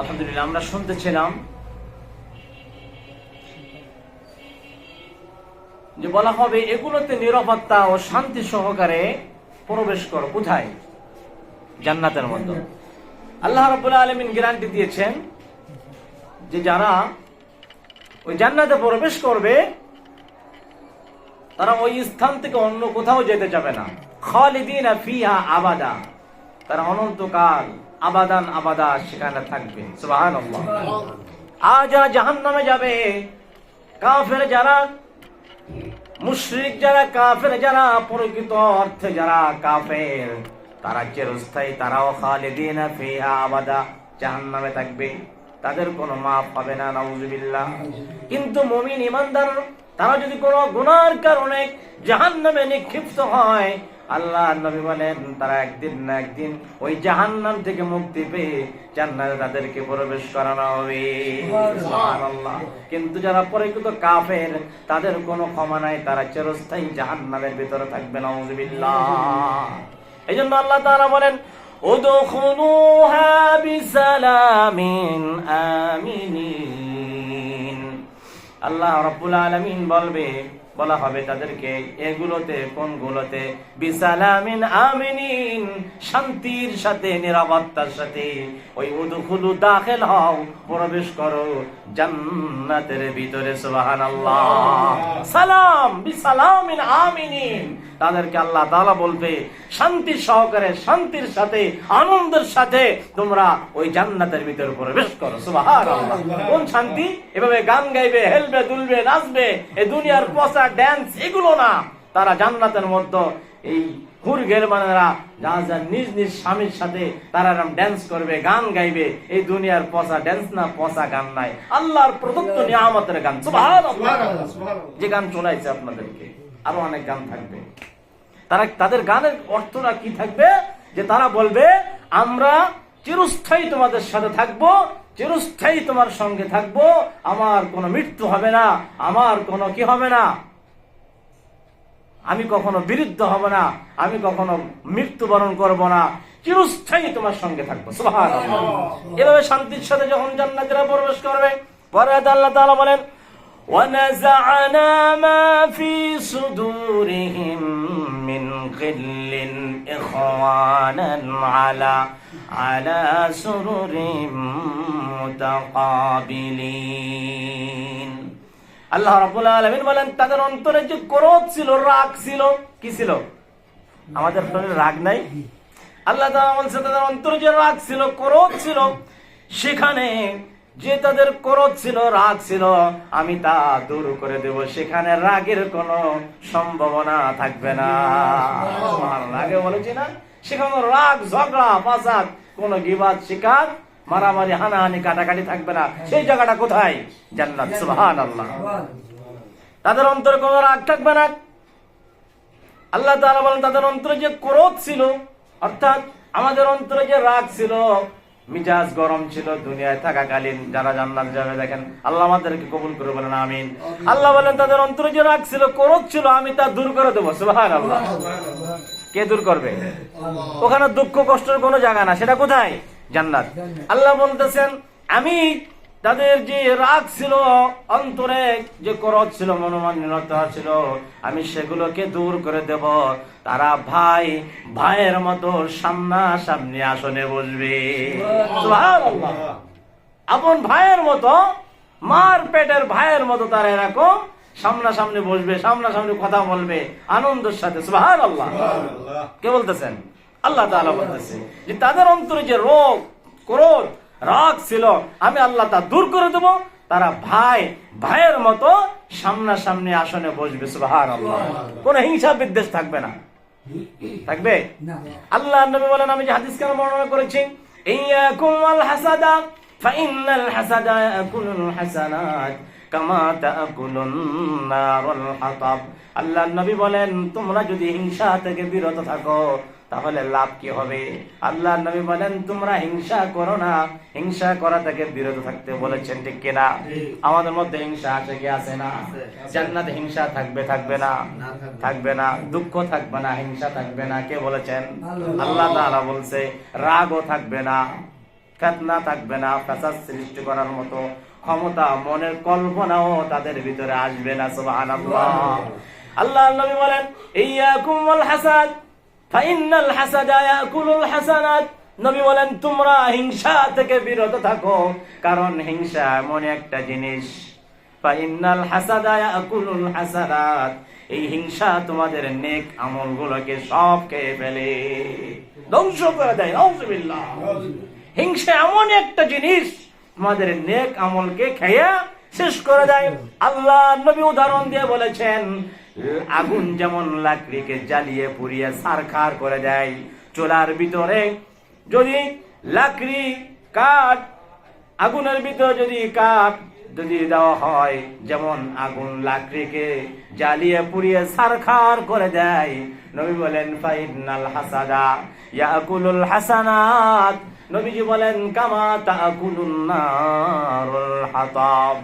আলহামদুলিল্লাহ, আমরা শুনতেছিলাম যে বলা হবে, এগুলোতে নিরাপত্তা ও শান্তি সহকারে প্রবেশ করো। কোথায়? জান্নাতের মধ্যে। আল্লাহ রাব্বুল আলামিন গ্যারান্টি দিয়েছেন যে যারা ওই জান্নাতে প্রবেশ করবে, তারা ওই স্থান থেকে অন্য কোথাও যেতে যাবে না। খালিদিনা আবাদা। তারা অনন্তকাল আবাদান আবাদা সেখানে থাকবে। সুবহানাল্লাহ। আর যারা জাহান্নামে যাবে কাফের যারা মুশরিক যারা কাফের যারা প্রকৃত অর্থে যারা কাফের তারা চিরস্থায়ী তারাও খালিদিনা ফিহা আবাদা জাহান্নামে থাকবে। তাদের কোনো মাফ পাবে না নাউজুবিল্লাহ। কিন্তু মুমিন ইমানদার তারা যদি কোনো গুনার কারণে জাহান্নামে নিক্ষিপ্ত হয় আল্লাহ নবী বলেন, তারা একদিন না একদিন ওই জাহান্নাম থেকে মুক্তি পেয়ে জান্নাতে তাদেরকে প্রবেশ করানো হবে। কিন্তু যারা পরিচিত কাফের, তাদের কোনো ক্ষমা নাই, তারা চিরস্থায়ী জাহান্নামের ভিতরে থাকবে, নাউজুবিল্লাহ। এই জন্য আল্লাহ তাআলা বলেন উদখুলুহা বিসালামিন আমিনিন। আল্লাহ রাব্বুল আলামিন বলবে বলা হবে তাদেরকে, এগুলোতে বিসালামিন আমিনিন, শান্তির সাথে, নিরাপত্তার সাথে। ওই উদখুলু দাখিল হও, প্রবেশ করো জান্নাতের ভিতরে, সুবহানাল্লাহ। সালাম, বিসালামিন আমিনিন। তাদেরকে আল্লাহ তাআলা বলবে, শান্তি সহকারে, শান্তির সাথে, আনন্দের সাথে তোমরা ওই জান্নাতের ভিতরে প্রবেশ করো, সুবহানাল্লাহ। কোন শান্তি? এভাবে গান গাইবে, হেলবে, দুলবে, নাচবে এই দুনিয়ার পচা ড্যান্স এগুলো না। তারা জান্নাতের মধ্যে এই হুর গেরমানেরা যা যা নিজ নিজ স্বামীর সাথে তারা এরম ড্যান্স করবে গান গাইবে এই দুনিয়ার পচা ড্যান্স না পচা গান নাই। আল্লাহর প্রদত্ত নিয়ামতের গান। যে গান শোনাইছে আপনাদেরকে আরও অনেক গান থাকবে। তারা তাদের গানের অর্থটা কি থাকবে? যে তারা বলবে আমরা চিরস্থায়ী তোমাদের সাথে থাকব চিরস্থায়ী তোমার সঙ্গে থাকব আমার কোনো মৃত্যু হবে না আমার কোনো কি হবে না। আমি কখনো বিরুদ্ধ হব না আমি কখনো মৃত্যুবরণ করব না চিরস্থায়ী তোমার সঙ্গে থাকবো সুবহানাল্লাহ এভাবে শান্তির সাথে যখন জান্নাতীরা প্রবেশ করবে পরে আল্লাহ তাআলা বলেন ونزعنا ما في صدورهم من غل إخوانا على على سرر متقابلين আল্লাহ রাব্বুল আলামিন বলেন, তাদের অন্তরে যে ক্রোধ ছিল, রাগ ছিল, কি ছিল? আমাদের রাগ নাই? আল্লাহ বলছে, তাদের অন্তরে যে রাগ ছিল, ক্রোধ ছিল, সেখানে যে তাদের ক্রোধ ছিল, রাগ ছিল, আমি তা দূর করে দেব। সেখানে রাগের কোনো সম্ভাবনা থাকবে না। আগে বলেছি না? সেখানে রাগ, ঝগড়া, ফাসাদ, কোন গিবাদ শিকার মারামারি, হানাহানি, কাটাকাটি থাকবে না। সেই জায়গাটা কোথায়? জান্নাত, সুবহানাল্লাহ। তাদের অন্তরে কোনো রাগ থাকবে না। আল্লাহ তাআলা বলেন, তাদের অন্তরে যে ক্রোধ ছিল, অর্থাৎ আমাদের অন্তরে যে রাগ ছিল, মিজাজ গরম ছিল, দুনিয়ায় থাকাকালীন যারা জান্নাত যাবে, দেখেন, আল্লাহ আমাদেরকে কবুল করে বলেন, আমিন। আল্লাহ বলেন, তাদের অন্তরে যে রাগ ছিল, ক্রোধ ছিল, আমি তা দূর করে দেবো, সুবহানাল্লাহ। কে দূর করবে? ওখানে দুঃখ, কষ্টের কোনো জায়গা না। সেটা কোথায়? জান্নাত। আল্লাহ বলতেছেন আমি তাদের যে রাগ ছিল অন্তরে যে করজ ছিল মনোমান্যতা ছিল আমি সেগুলোকে দূর করে দেব। তারা ভাই ভাইয়ের মতো সামনা সামনে আসনে বসবে। আপন ভাইয়ের মতো মার পেটের ভাইয়ের মতো তারা এরকম সামনাসামনি বসবে সামনাসামনি কথা বলবে আনন্দের সাথে। সুবাহান আল্লাহ কে বলতেছেন? আল্লাহ তাআলা বলতেছে যে তাদের অন্তরে যে রোগ ক্রোধ রাগ ছিল আমি আল্লাহ তা দূর করে দেব। তারা ভাই ভাইয়ের মতো সামনাসামনি আসনে বসবে সুবাহান কোন হিংসা বিদ্বেষ থাকবে না। থাকবে? আল্লাহ নবী বলেন আমি যে হাদিস কেন বর্ণনা করেছি? ইয়াকুম আল হাসাদা ফাইনাল হাসাদা ইয়াকুলুল হাসানাত কামা তাকুলুন নারুল হাতাব। আল্লাহ নবী বলেন তোমরা যদি হিংসা থেকে বিরত থাকো তাহলে লাভ কি হবে? আল্লাহ নবী বলেন, তোমরা হিংসা করো না। হিংসা করা থেকে বিরত থাকতে বলেছেন, ঠিক কিনা? আমাদের মধ্যে হিংসা আছে কি আছে না? জান্নাতে হিংসা থাকবে থাকবে না? থাকবে না। দুঃখ থাকবে না, হিংসা থাকবে না। কে বলেছেন? আল্লাহ তাআলা বলছে, রাগও থাকবে না ফেতনা থাকবে না ফেসাদ সৃষ্টি করার মতো ক্ষমতা মনের কল্পনাও তাদের ভিতরে আসবে না, সুবহানাল্লাহ। আল্লাহ নবী বলেন, ইয়াকুম হাসাদ। ফাইনাল হাসাদা ইয়াকুলুল হাসানাত। নবী বলেন, তোমরা হিংসা থেকে বিরত থাকো। কারণ হিংসা এমন একটা জিনিস। ফাইনাল হাসানাত। এই হিংসা তোমাদের নেক সব খেয়ে ফেলে। ধ্বংস করে দেয়। হিংসা এমন একটা জিনিস, তোমাদের নেক আমলকে খেয়ে শেষ করে দেয়। আল্লাহ নবী উদাহরণ দিয়ে বলেছেন আগুন যেমন লাকড়িকে জ্বালিয়ে পুড়িয়ে সারখার করে দেয় চুলার ভিতরে, যদি লাকড়ি কাঠ, আগুনের ভিতরে যদি কাঠ যদি দেওয়া হয়, যেমন আগুন লাকড়িকে জ্বালিয়ে পুড়িয়ে সারখার করে দেয়, নবী বলেন, ফাইনাল হাসাদা ইয়াকুলুল হাসানাত। নবীজি বলেন, কামা তাকুলুন নারুল হাতাব।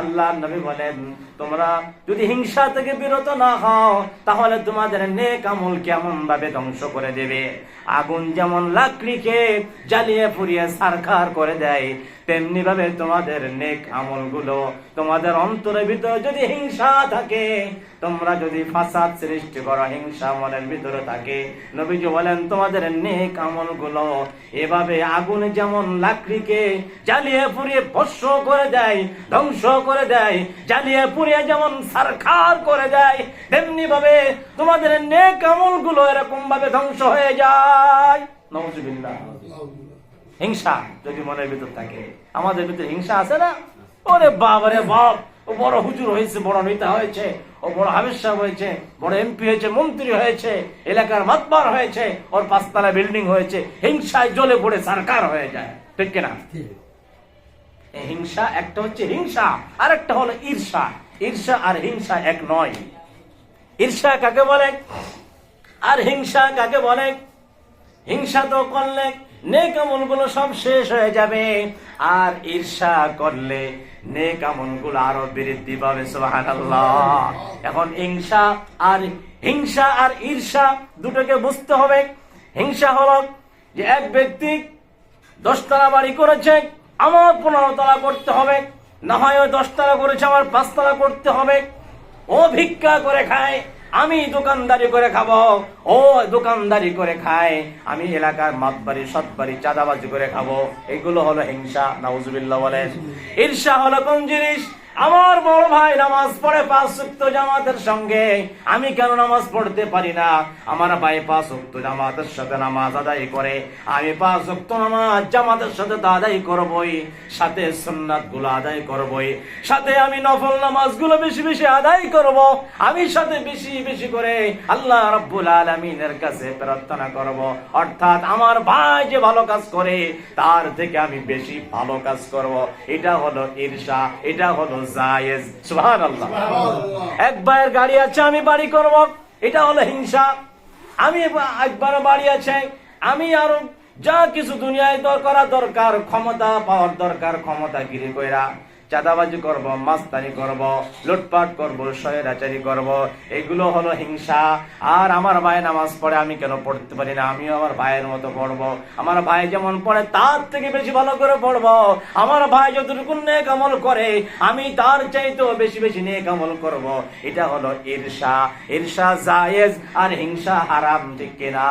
আল্লাহ নবী বলেন, তোমরা যদি হিংসা থেকে বিরত না হও, তাহলে তোমাদের নেক আমল কেমন ভাবে ধ্বংস করে দেবে। আগুন যেমন লাকড়িকে জ্বালিয়ে পুড়িয়ে সারখার করে দেয় তেমনি ভাবে তোমাদের নেক আমলগুলো তোমাদের অন্তরের ভিতরে যদি হিংসা থাকে, তোমরা যদি ফাসাদ সৃষ্টি করো, হিংসা মনের ভিতরে থাকে। নবীজি বলেন, তোমাদের নেক আমলগুলো এভাবে আগুন যেমন লাকড়িকে জ্বালিয়ে পুড়িয়ে ভস্য করে দেয়, ধ্বংস করে দেয়, জ্বালিয়ে পুড়িয়ে যেমন সারখার করে দেয় তেমনি ভাবে তোমাদের নেক আমলগুলো এরকম ভাবে ধ্বংস হয়ে যায়। নজুবিল্লাহ হিংসা যদি মনের ভিতর থাকে, আমাদের ভিতরে হিংসা আছে না? ওরে বাপ রে বাপ, ও বড় হুজুর হয়েছে, বড় নেতা হয়েছে, ও বড় সাহেব হয়েছে, বড় এমপি হয়েছে, মন্ত্রী হয়েছে, এলাকার মাতবার হয়েছে, ওর পাঁচতলা বিল্ডিং হয়েছে, হিংসায় জ্বলে পড়ে সরকার হয়ে যায়, ঠিক কিনা? হিংসা একটা হচ্ছে হিংসা আর একটা হলো ঈর্ষা ঈর্ষা আর হিংসা এক নয়। ঈর্ষা কাকে বলে? আর হিংসা কাকে বলে? হিংসা তো করলে নেক আমলগুলো সব শেষ হয়ে যাবে। আর ঈর্ষা করলে নেক আমলগুলো আরও বৃদ্ধি পাবে এখন হিংসা আর হিংসা আর ঈর্ষা দুটোকে বুঝতে হবে। হিংসা হলো যে এক ব্যক্তি দশতলা বাড়ি করেছে, আমার পনেরো তলা করতে হবে, না হয় ওই দশতলা করেছে, আমার পাঁচতলা করতে হবে। ও ভিক্ষা করে খায় আমি দোকানদারি করে খাব। ও দোকানদারি করে খায়। আমি এলাকার মাতবাড়ি সৎবাড়ি, চাঁদাবাজি করে খাব। এগুলো হলো হিংসা, নাউজুবিল্লাহ বলেন। ঈর্ষা হলো কোন জিনিস? আমার বড় ভাই নামাজ পড়ে পাঁচ উক্ত জামাতের সঙ্গে। আমি কেন নামাজ পড়তে পারি না? আমার ভাই পাঁচ উক্ত জামাতের সাথে নামাজ আদায় করে। আমি পাঁচ উক্ত নামাজ জামাতের সাথে তো আদায় করবই, সাথে সুন্নাতগুলো আদায় করবই, সাথে আমি নফল নামাজগুলো বেশি বেশি আদায় করব, আমি সাথে বেশি বেশি করে আল্লাহ রাব্বুল আলামিনের কাছে প্রার্থনা করব। অর্থাৎ আমার ভাই যে ভালো কাজ করে, তার থেকে আমি বেশি ভালো কাজ করব। এটা হলো ঈর্ষা, এটা হলো জায়েজ। সুবহানাল্লাহ। এক ভাইয়ের গাড়ি আছে আমি বাড়ি করব। এটা হলো হিংসা। আমি একবার বাড়ি আছে আমি আরও যা কিছু দুনিয়ায় দরকার দরকার ক্ষমতা পাওয়ার দরকার ক্ষমতা গিরি কইরা চাঁদাবাজি করব, মাস্তানি করব, লুটপাট করব, স্বৈরাচারি করব, এগুলো হলো হিংসা। আর আমার ভাই নামাজ পড়ে, আমি কেন পড়তে পারি না? আমিও আমার ভাইয়ের মতো পড়ব। আমার ভাই যেমন পড়ে, তার থেকে বেশি ভালো করে পড়ব। আমার ভাই যতটুকু নেক আমল করে, আমি তার চাইতেও বেশি বেশি নেক আমল করব। এটা হলো ঈর্ষা। ঈর্ষা জায়েজ আর হিংসা হারাম, ঠিক কিনা?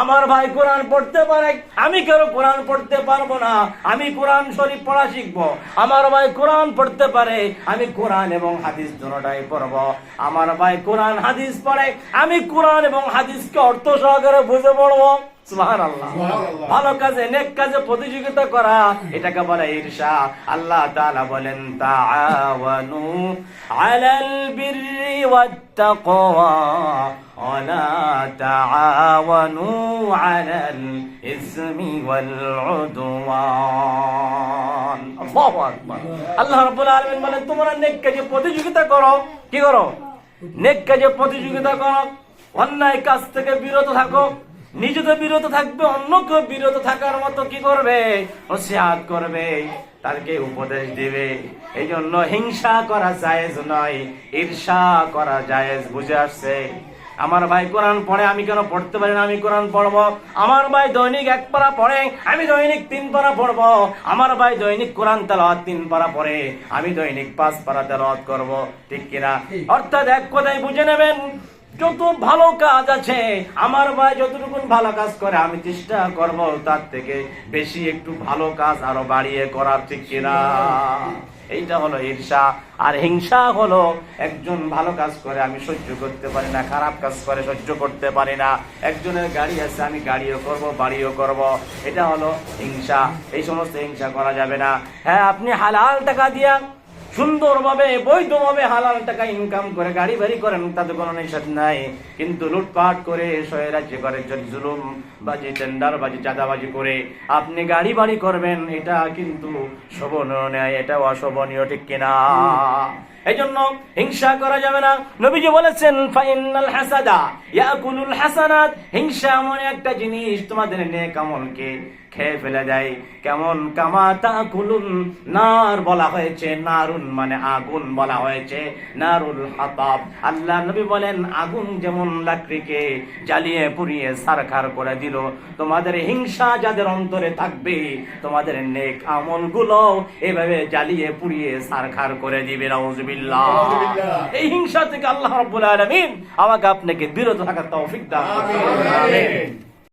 আমার ভাই কোরআন পড়তে পারে, আমি কেন কোরআন পড়তে পারব না? আমি কোরআন শরীফ পড়া শিখব। আমার ভাই কোরআন পড়তে পারে আমি কোরআন এবং হাদিস দুটাই পড়ব। আমার ভাই কোরআন হাদিস পড়ে আমি কোরআন এবং হাদিসকে অর্থ সহকারে বুঝে পড়ব। ভালো কাজে নেক কাজে প্রতিযোগিতা করা এটাকে বলে ঈর্ষা। আল্লাহ তালা বলেন তাআওয়ানু আলাল বিররি ওয়াত তাকওয়া ওয়া লা তাআওয়ানু আলাল الإثم والعدوان الله أكبر আল্লাহ রাব্বুল আলামিন বলেন তোমরা নেক কাজে প্রতিযোগিতা করো কি করো নেক কাজে প্রতিযোগিতা করো অন্যায় কাজ থেকে বিরত থাকো নিজে তো বিরত থাকবে অন্য কেউ বিরত থাকার মতো কি করবে নসিহাত করবে তাকে উপদেশ দিবে এই জন্য হিংসা করা জায়েজ নয় ঈর্ষা করা জায়েজ বুঝে আসছে আমার ভাই কোরআন পড়ে, আমি কেন পড়তে পারি না? আমি কোরআন পড়ব। আমার ভাই দৈনিক এক পারা পড়ে, আমি দৈনিক তিন পারা পড়ব। আমার ভাই দৈনিক কোরআন তেলাওয়াত তিন পারা পড়ে, আমি দৈনিক পাঁচ পারা তেলাওয়াত করব। ঠিক কিনা অর্থাৎ এক কথাই বুঝে নেবেন, যত ভালো কাজ আছে, আমার ভাই যতটুকু ভালো কাজ করে, আমি চেষ্টা করব তার থেকে বেশি একটু ভালো কাজ আরও বাড়িয়ে করার, ঠিক কিনা এইটা হলো ঈর্ষা আর হিংসা হলো একজন ভালো কাজ করে, আমি সহ্য করতে পারি না, খারাপ কাজ করে, সহ্য করতে পারি না। একজনের গাড়ি আছে, আমি গাড়িও করব, বাড়িও করব। এটা হলো হিংসা। এই সমস্ত হিংসা করা যাবে না। হ্যাঁ আপনি হালাল টাকা দিয়া সুন্দরভাবে, বৈধভাবে হালাল টাকা ইনকাম করে, গাড়ি বাড়ি করেন, তাতে কোনো নিষেধ নাই। কিন্তু লুটপাট করে শয়ে রাজ্য করে জুলুম বাজি টেন্ডার বাজি, চাঁদাবাজি করে আপনি গাড়ি বাড়ি করবেন, এটা কিন্তু শোভনীয় নেয়, এটা অশোভনীয়, ঠিক কিনা? হিংসা করা যাবে না। নবীজি বলেছেন ফাইনাল হাসাদা ইয়াকুলুল হাসানাত। হিংসা এমন একটা জিনিস তোমাদের নেক আমলকে খেয়ে ফেলে দেয়। কেমন? কুলুন নার বলা হয়েছে। নারুন মানে আগুন বলা হয়েছে। নারুল হাতাব। আল্লাহ নবী বলেন, আগুন যেমন লাকড়িকে জ্বালিয়ে পুড়িয়ে সারখার করে দিল, তোমাদের হিংসা যাদের অন্তরে থাকবে, তোমাদের নেক আমলগুলো এভাবে জ্বালিয়ে পুড়িয়ে সারখার করে দিবে। নাউজুবিল্লাহ। এই হিংসা থেকে আল্লাহ রাব্বুল আলামিন আমাকে আপনাকে বিরত থাকার তৌফিক দান করুন। আমিন।